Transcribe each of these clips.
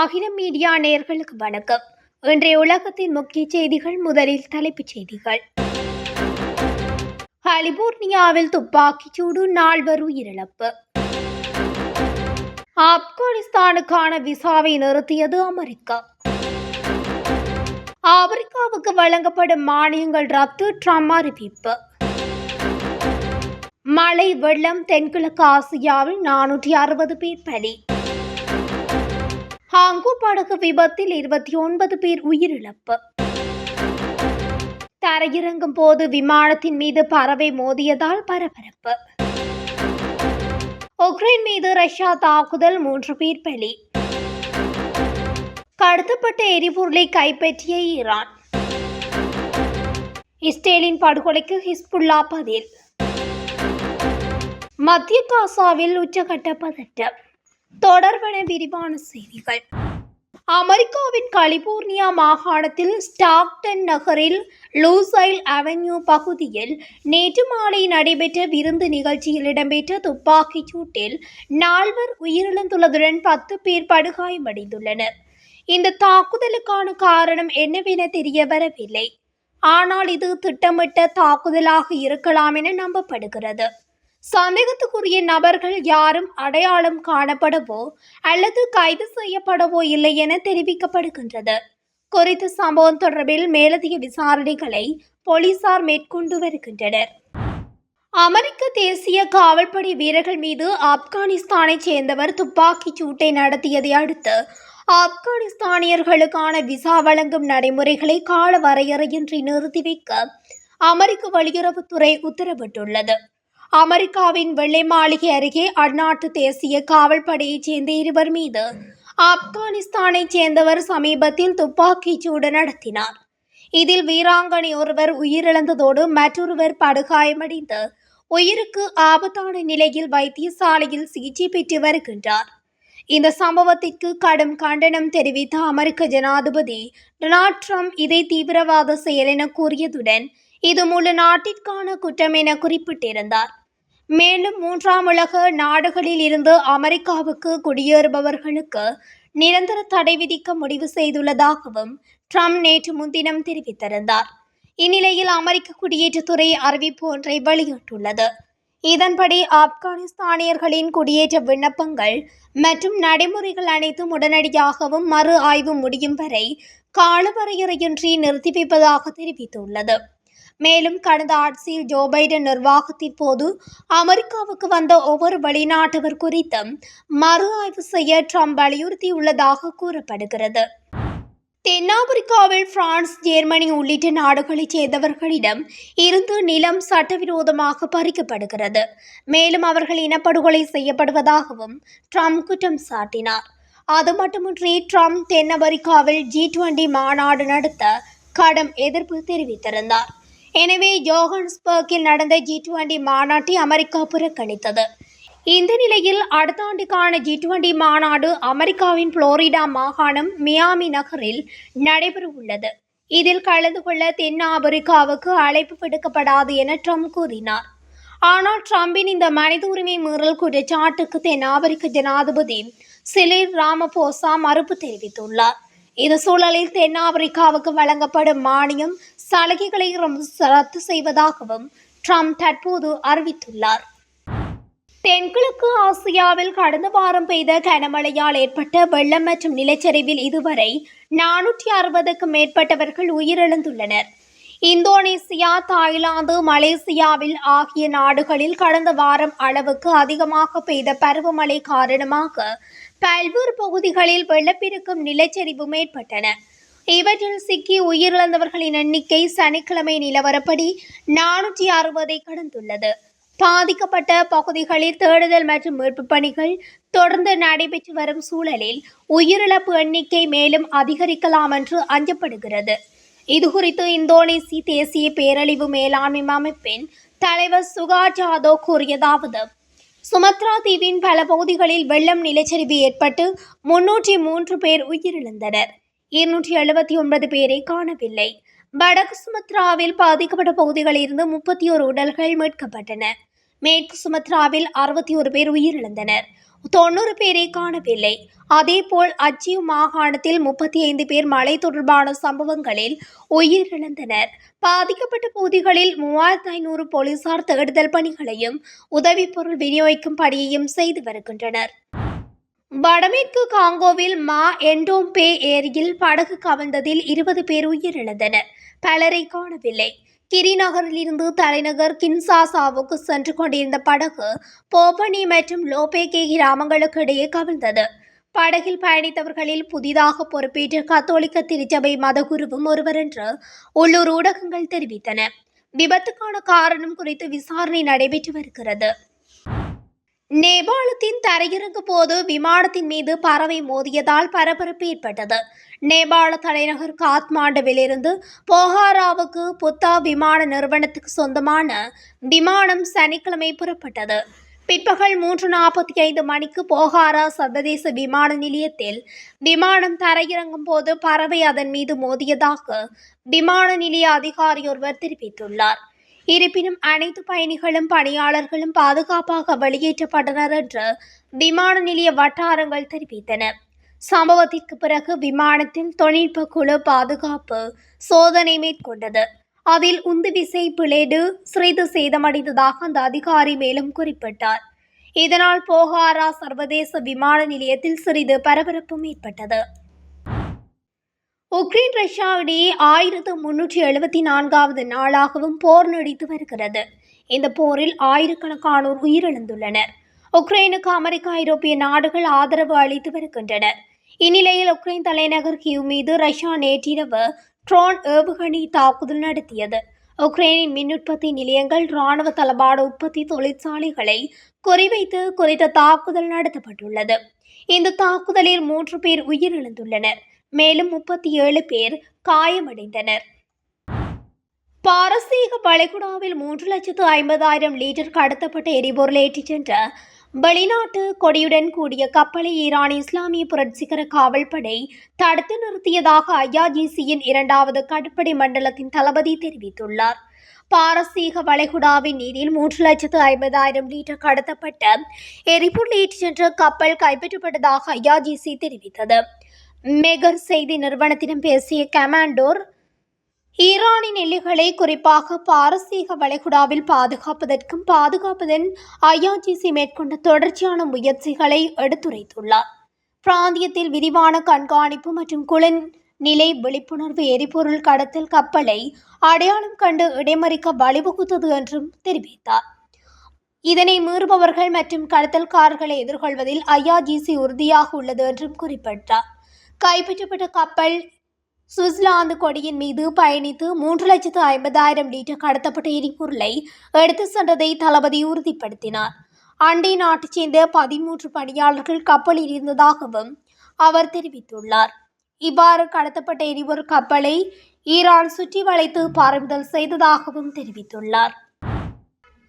அகில மீடியா நேயர்களுக்கு வணக்கம். இன்றைய உலகத்தின் முக்கிய செய்திகள் முதலில் தலைப்புச் செய்திகள். கலிபோர்னியாவில் துப்பாக்கிச் சூடு நால்வர் உயிரிழப்பு. ஆப்கானிஸ்தானுக்கான விசாவை நிறுத்தியது அமெரிக்கா. ஆப்பிரிக்காவுக்கு வழங்கப்படும் மானியங்கள் ரத்து ட்ரம்ப் அறிவிப்பு. மழை வெள்ளம் தென்கிழக்கு ஆசியாவில் நானூற்றி அறுபது பேர் பலி. ஹாங்கு படகு விபத்தில் இருபத்தி ஒன்பது பேர் உயிரிழப்பு. தரையிறங்கும் போது விமானத்தின் மீது பறவை மோதியதால் பரபரப்பு. உக்ரைன் மீது ரஷ்யா தாக்குதல் மூன்று பேர் பலி. கடத்தப்பட்ட எரிபொருளை கைப்பற்றிய ஈரான். இஸ்ரேலின் படுகொலைக்கு ஹிஸ்புல்லா பதில். மத்திய காசாவில் உச்சகட்ட பதட்டம் தொடர்பன விரிவான செய்திகள். அமெரிக்காவின் கலிபோர்னியா மாகாணத்தில் ஸ்டாக்டன் நகரில் லூசைல் அவென்யூ பகுதியில் நேற்று மாலை நடைபெற்ற விருந்து நிகழ்ச்சியில் இடம்பெற்ற துப்பாக்கிச் சூட்டில் நால்வர் உயிரிழந்துள்ளதுடன் பத்து பேர் படுகாயமடைந்துள்ளனர். இந்த தாக்குதலுக்கான காரணம் என்னவென தெரிய வரவில்லை ஆனால் இது திட்டமிட்ட தாக்குதலாக இருக்கலாம் என நம்பப்படுகிறது. சந்தேகத்துக்குரிய நபர்கள் யாரும் அடையாளம் காணப்படவோ அல்லது கைது செய்யப்படவோ இல்லை என தெரிவிக்கப்படுகின்றது. குறித்த சம்பவம் தொடர்பில் மேலதிக விசாரணைகளை போலீசார் மேற்கொண்டு வருகின்றனர். அமெரிக்க தேசிய காவல்படை வீரர்கள் மீது ஆப்கானிஸ்தானைச் சேர்ந்தவர் துப்பாக்கிச் சூட்டை நடத்தியதை அடுத்து ஆப்கானிஸ்தானியர்களுக்கான விசா வழங்கும் நடைமுறைகளை கால வரையறையின்றி நிறுத்தி வைக்க அமெரிக்க வெளியுறவுத்துறை உத்தரவிட்டுள்ளது. அமெரிக்காவின் வெள்ளை மாளிகை அருகே அந்நாட்டு தேசிய காவல்படையைச் சேர்ந்த இருவர் மீது ஆப்கானிஸ்தானைச் சேர்ந்தவர் சமீபத்தில் துப்பாக்கிச் சூடு நடத்தினார். இதில் வீராங்கனை ஒருவர் உயிரிழந்ததோடு மற்றொருவர் படுகாயமடைந்து உயிருக்கு ஆபத்தான நிலையில் வைத்தியசாலையில் சிகிச்சை பெற்று வருகின்றார். இந்த சம்பவத்திற்கு கடும் கண்டனம் தெரிவித்த அமெரிக்க ஜனாதிபதி டொனால்ட் ட்ரம்ப் இதை தீவிரவாத செயல் என கூறியதுடன் இது முழு நாட்டிற்கான குற்றம் என குறிப்பிட்டிருந்தார். மேலும் மூன்றாம் உலக நாடுகளில் இருந்து அமெரிக்காவுக்கு குடியேறுபவர்களுக்கு நிரந்தர தடை விதிக்க முடிவு செய்துள்ளதாகவும் ட்ரம்ப் நேற்று முன்தினம் தெரிவித்திருந்தார். இந்நிலையில் அமெரிக்க குடியேற்றத்துறை அறிவிப்பு ஒன்றை வெளியிட்டுள்ளது. இதன்படி ஆப்கானிஸ்தானியர்களின் குடியேற்ற விண்ணப்பங்கள் மற்றும் நடைமுறைகள் அனைத்தும் உடனடியாகவும் மறு ஆய்வு முடியும் வரை காலவரையறையின்றி நிறுத்தி வைப்பதாக தெரிவித்துள்ளது. மேலும் கடந்த ஆட்சியில் ஜோ பைடன் நிர்வாகத்தின் போது அமெரிக்காவுக்கு வந்த ஒவ்வொரு வெளிநாட்டவர் குறித்தும் மறு ஆய்வு செய்ய ட்ரம்ப் வலியுறுத்தியுள்ளதாக கூறப்படுகிறது. தென்னாப்பிரிக்காவில் பிரான்ஸ் ஜெர்மனி உள்ளிட்ட நாடுகளைச் சேர்ந்தவர்களிடம் இருந்து நிலம் சட்டவிரோதமாக பறிக்கப்படுகிறது. மேலும் அவர்கள் இனப்படுகொலை செய்யப்படுவதாகவும் ட்ரம்ப் குற்றம் சாட்டினார். அது மட்டுமின்றி ட்ரம்ப் தென் ஜி டுவெண்டி மாநாடு நடத்த கடும் எதிர்ப்பு தெரிவித்திருந்தார். எனவே ஜோஹன்ஸ்பர்க்கில் நடந்த ஜி டுவெண்டி மாநாட்டை அமெரிக்கா புறக்கணித்தது. இந்த நிலையில் அடுத்த ஆண்டுக்கான ஜி டுவெண்டி மாநாடு அமெரிக்காவின் புளோரிடா மாகாணம் மியாமி நகரில் நடைபெறவுள்ளது. இதில் கலந்து கொள்ள தென் ஆப்பிரிக்காவுக்கு அழைப்பு விடுக்கப்படாது என ட்ரம்ப் கூறினார். ஆனால் ட்ரம்பின் இந்த மனித உரிமை மீறல் குற்றச்சாட்டுக்கு தென் ஆப்பிரிக்க ஜனாதிபதி சிலிர் ராமபோசா மறுப்பு தெரிவித்துள்ளார். இந்த சூழலில் தென் ஆப்பிரிக்காவுக்கு வழங்கப்படும் மானியம் சலுகைகளை ரத்து செய்வதாகவும் ட்ரம்ப் தற்போது அறிவித்துள்ளார். தென்கிழக்கு ஆசியாவில் கடந்த வாரம் பெய்த கனமழையால் ஏற்பட்ட வெள்ளம் மற்றும் நிலச்சரிவில் இதுவரை நானூற்றி அறுபதுக்கும் மேற்பட்டவர்கள் உயிரிழந்துள்ளனர். இந்தோனேசியா தாய்லாந்து மலேசியாவில் ஆகிய நாடுகளில் கடந்த வாரம் அளவுக்கு அதிகமாக பெய்த பருவமழை காரணமாக பல்வேறு பகுதிகளில் வெள்ளப்பெருக்கும் நிலச்சரிவும் ஏற்பட்டன இவற்றில் சிக்கி உயிரிழந்தவர்களின் எண்ணிக்கை சனிக்கிழமை நிலவரப்படி நானூற்றி அறுபதை கடந்துள்ளது. பாதிக்கப்பட்ட பகுதிகளில் தேடுதல் மற்றும் மீட்பு பணிகள் தொடர்ந்து நடைபெற்று வரும் சூழலில் உயிரிழப்பு எண்ணிக்கை மேலும் அதிகரிக்கலாம் என்று அஞ்சப்படுகிறது. இதுகுறித்து இந்தோனேசிய தேசிய பேரழிவு மேலாண்மை அமைப்பின் தலைவர் சுகா ஜாதோ கூறியதாவது சுமத்ரா தீவின் பல பகுதிகளில் வெள்ளம் நிலச்சரிவு ஏற்பட்டு முன்னூற்றி மூன்று பேர் உயிரிழந்தனர். இருநூற்றி எழுபத்தி ஒன்பது பேரை காணவில்லை. வடக்கு சுமத்ராவில் பாதிக்கப்பட்ட பகுதிகளில் இருந்து முப்பத்தி ஒரு உடல்கள் மீட்கப்பட்டன. மேற்கு சுமத்ராவில் அறுபத்தி ஒரு பேர் உயிரிழந்தனர். தொண்ணூறு பேரை காணவில்லை. அதேபோல் அச்சிவ் மாகாணத்தில் முப்பத்தி ஐந்து பேர் மழை தொடர்பான சம்பவங்களில் உயிரிழந்தனர். பாதிக்கப்பட்ட பகுதிகளில் மூவாயிரத்து ஐநூறு போலீசார் தேடுதல் பணிகளையும் உதவிப்பொருள் விநியோகிக்கும் பணியையும் செய்து வருகின்றனர். வடமேற்கு காங்கோவில் மா என்டோம்பே ஏரியில் படகு கவிழ்ந்ததில் இருபது பேர் உயிரிழந்தனர். பலரை காணவில்லை. கிரிநகரிலிருந்து தலைநகர் கின்சாசாவுக்கு சென்று கொண்டிருந்த படகு போபனி மற்றும் லோபேகே கிராமங்களுக்கு இடையே கவிழ்ந்தது. படகில் பயணித்தவர்களில் புதிதாக பொறுப்பேற்ற கத்தோலிக்க திருச்சபை மதகுருவும் ஒருவர் என்று உள்ளூர் ஊடகங்கள் தெரிவித்தன. விபத்துக்கான காரணம் குறித்து விசாரணை நடைபெற்று வருகிறது. நேபாளத்தின் தரையிறங்கு போது விமானத்தின் மீது பறவை மோதியதால் பரபரப்பு ஏற்பட்டது. நேபாள தலைநகர் காத்மாண்டுவிலிருந்து போஹாராவுக்கு புத்தா விமான நிறுவனத்துக்கு சொந்தமான விமானம் சனிக்கிழமை புறப்பட்டது. பிற்பகல் மூன்று நாற்பத்தி ஐந்து மணிக்கு போகாரா சர்வதேச விமான நிலையத்தில் விமானம் தரையிறங்கும் போது பறவை அதன் மீது மோதியதாக விமான நிலைய அதிகாரி ஒருவர் தெரிவித்துள்ளார். இருப்பினும் அனைத்து பயணிகளும் பணியாளர்களும் பாதுகாப்பாக வெளியேற்றப்பட்டனர் என்று விமான நிலைய வட்டாரங்கள் தெரிவித்தன. சம்பவத்திற்கு பிறகு விமானத்தில் தொழில்நுட்ப குழு பாதுகாப்பு சோதனை மேற்கொண்டது. அதில் உந்து விசை பிளேடு சிறிது சேதமடைந்ததாக அந்த அதிகாரி மேலும் குறிப்பிட்டார். இதனால் போகாரா சர்வதேச விமான நிலையத்தில் சிறிது பரபரப்பும் ஏற்பட்டது. உக்ரைன் ரஷ்யா இடையே ஆயிரத்து முன்னூற்றி எழுபத்தி நான்காவது நாளாகவும் போர் நீடித்து வருகிறது. இந்த போரில் ஆயிரக்கணக்கானோர் உயிரிழந்துள்ளனர். உக்ரைனுக்கு அமெரிக்கா ஐரோப்பிய நாடுகள் ஆதரவு அளித்து வருகின்றனர் இந்நிலையில் உக்ரைன் தலைநகர் கியூ மீது ரஷ்யா நேற்றிரவு ட்ரோன் ஏவுகணை தாக்குதல் நடத்தியது. உக்ரைனின் மின் உற்பத்தி நிலையங்கள் இராணுவ தளபாட உற்பத்தி தொழிற்சாலைகளை குறிவைத்து குறித்த தாக்குதல் நடத்தப்பட்டுள்ளது. இந்த தாக்குதலில் மூன்று பேர் உயிரிழந்துள்ளனர். மேலும் முப்பத்தி ஏழு பேர் காயமடைந்தனர். பாரசீக வளைகுடாவில் மூன்று லட்சத்து ஐம்பதாயிரம் லிட்டர் கடத்தப்பட்ட எரிபொருள் ஏற்றிச் சென்ற வெளிநாட்டு கொடியுடன் கூடிய கப்பலை ஈரான் இஸ்லாமிய புரட்சிகர காவல்படை தடுத்து நிறுத்தியதாக ஐஆர்ஜிசியின் இரண்டாவது கடற்படை மண்டலத்தின் தளபதி தெரிவித்துள்ளார். பாரசீக வளைகுடாவின் நீரில் மூன்று லட்சத்து ஐம்பதாயிரம் லீட்டர் கடத்தப்பட்ட எரிபொருள் ஏற்றிச் சென்ற கப்பல் கைப்பற்றப்பட்டதாக ஐஆர்ஜிசி தெரிவித்தது. மெகர் செய்தி நிறுவனத்திடம் பேசிய கமாண்டோர் ஈரானின் எல்லைகளை குறிப்பாக பாரசீக வளைகுடாவில் பாதுகாப்பதற்கும் பாதுகாப்பதன் ஐஆர்ஜிசி மேற்கொண்ட தொடர்ச்சியான முயற்சிகளை எடுத்துரைத்துள்ளார். பிராந்தியத்தில் விரிவான கண்காணிப்பு மற்றும் குளின் நிலை விழிப்புணர்வு எரிபொருள் கடத்தல் கப்பலை அடையாளம் கண்டு இடைமறிக்க வழிவகுத்தது என்றும் தெரிவித்தார். இதனை மீறுபவர்கள் மற்றும் கடத்தல்காரர்களை எதிர்கொள்வதில் ஐஆர்ஜிசி உறுதியாக உள்ளது என்றும் குறிப்பிட்டார். கைப்பற்றப்பட்ட கப்பல் சுவிட்சர்லாந்து கொடியின் மீது பயணித்து மூன்று லட்சத்து ஐம்பதாயிரம் லிட்டர் கடத்தப்பட்ட எரிபொருளை எடுத்து சென்றதை தளபதி உறுதிப்படுத்தினார். அண்டை நாட்டைச் சேர்ந்த பதிமூன்று பணியாளர்கள் கப்பலில் இருந்ததாகவும் அவர் தெரிவித்துள்ளார். இவ்வாறு கடத்தப்பட்ட எரிபொருள் கப்பலை ஈரான் சுற்றி வளைத்து பறிமுதல் செய்ததாகவும் தெரிவித்துள்ளார்.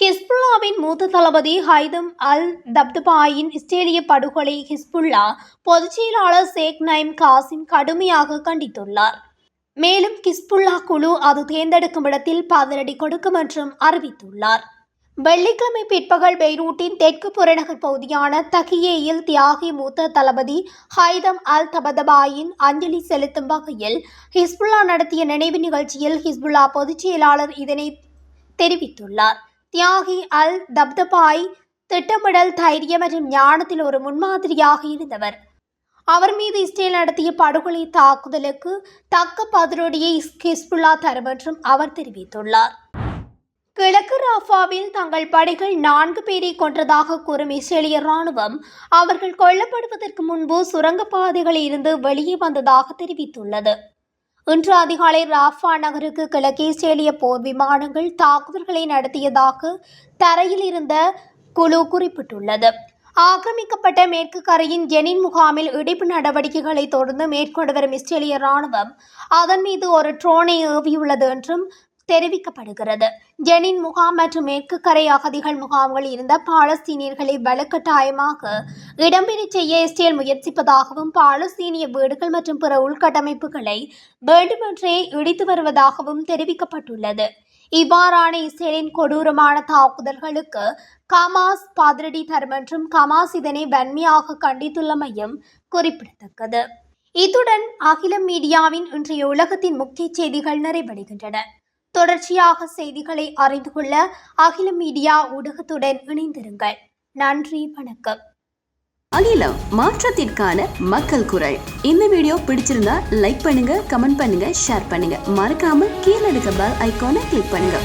ஹிஸ்புல்லாவின் மூத்த தளபதி ஹைதம் அல் தப்தபாயின் இஸ்ரேலிய படுகொலை ஹிஸ்புல்லா பொதுச் செயலாளர் ஷேக் நைம் காசிம் கடுமையாக கண்டித்துள்ளார். மேலும் ஹிஸ்புல்லா குழு அது தேர்ந்தெடுக்கும் இடத்தில் பதிலடி கொடுக்கும் என்றும் அறிவித்துள்ளார். வெள்ளிக்கிழமை பிற்பகல் பெய்ரூட்டின் தெற்கு புறநகர் பகுதியான தகியேயில் தியாகி மூத்த தளபதி ஹைதம் அல் தபதபாயின் அஞ்சலி செலுத்தும் வகையில் ஹிஸ்புல்லா நடத்திய நினைவு நிகழ்ச்சியில் ஹிஸ்புல்லா பொதுச் செயலாளர் இதனை தெரிவித்துள்ளார். தியாகி அல் தப்தபாய் திட்டமிடல் தைரியம் மற்றும் ஞானத்தில் ஒரு முன்மாதிரியாக இருந்தவர். அவர் மீது இஸ்ரேல் நடத்திய படுகொலை தாக்குதலுக்கு தக்க பதிலடியை ஹிஸ்புல்லா தரும் என்றும் அவர் தெரிவித்துள்ளார். கிழக்கு ராஃபாவில் தங்கள் படைகள் நான்கு பேரை கொன்றதாக கூறும் இஸ்ரேலிய ராணுவம் அவர்கள் கொல்லப்படுவதற்கு முன்பு சுரங்கப்பாதைகளில் இருந்து வெளியே வந்ததாக தெரிவித்துள்ளது. இன்று அதிகாலை ராஃபா நகருக்கு கிழக்கே இஸ்ரேலிய போர் விமானங்கள் தாக்குதல்களை நடத்தியதாக தரையில் இருந்த குழு குறிப்பிட்டுள்ளது. ஆக்கிரமிக்கப்பட்ட மேற்கு கரையின் ஜெனின் முகாமில் இடிப்பு நடவடிக்கைகளை தொடர்ந்து மேற்கொண்டு வரும் இஸ்ரேலிய ராணுவம் அதன் மீது ஒரு ட்ரோனை ஏவியுள்ளது என்றும் தெரிவிக்கப்படுகிறது. ஜெனின் முகாம் மற்றும் மேற்கு கரை அகதிகள் முகாம்கள் இருந்த பாலஸ்தீனியர்களை வலுக்கட்டாயமாக இடம்பெறச் செய்ய இஸ்ரேல் முயற்சிப்பதாகவும் பாலஸ்தீனிய வீடுகள் மற்றும் பிற உள்கட்டமைப்புகளை வேண்டுமென்றே இடித்து வருவதாகவும் தெரிவிக்கப்பட்டுள்ளது. இவ்வாறான இஸ்ரேலின் கொடூரமான தாக்குதல்களுக்கு கமாஸ் பாதிரடி தரும் என்றும் கமாஸ் இதனை வன்மையாக கண்டித்துள்ளமையும் குறிப்பிடத்தக்கது. இத்துடன் அகிலம் மீடியாவின் இன்றைய உலகத்தின் முக்கிய செய்திகள் நிறைவடைகின்றன. தொடர்ச்சியாக செய்திகளை அறிந்து கொள்ள அகில மீடியா ஊடகத்துடன் இணைந்திருங்கள். நன்றி வணக்கம். அகிலம் மாற்றத்திற்கான மக்கள் குரல். இந்த வீடியோ பிடிச்சிருந்தா லைக் பண்ணுங்க கமெண்ட் பண்ணுங்க ஷேர் பண்ணுங்க. மறக்காம கீழே இருக்க பெல் ஐக்கானை கிளிக் பண்ணுங்க.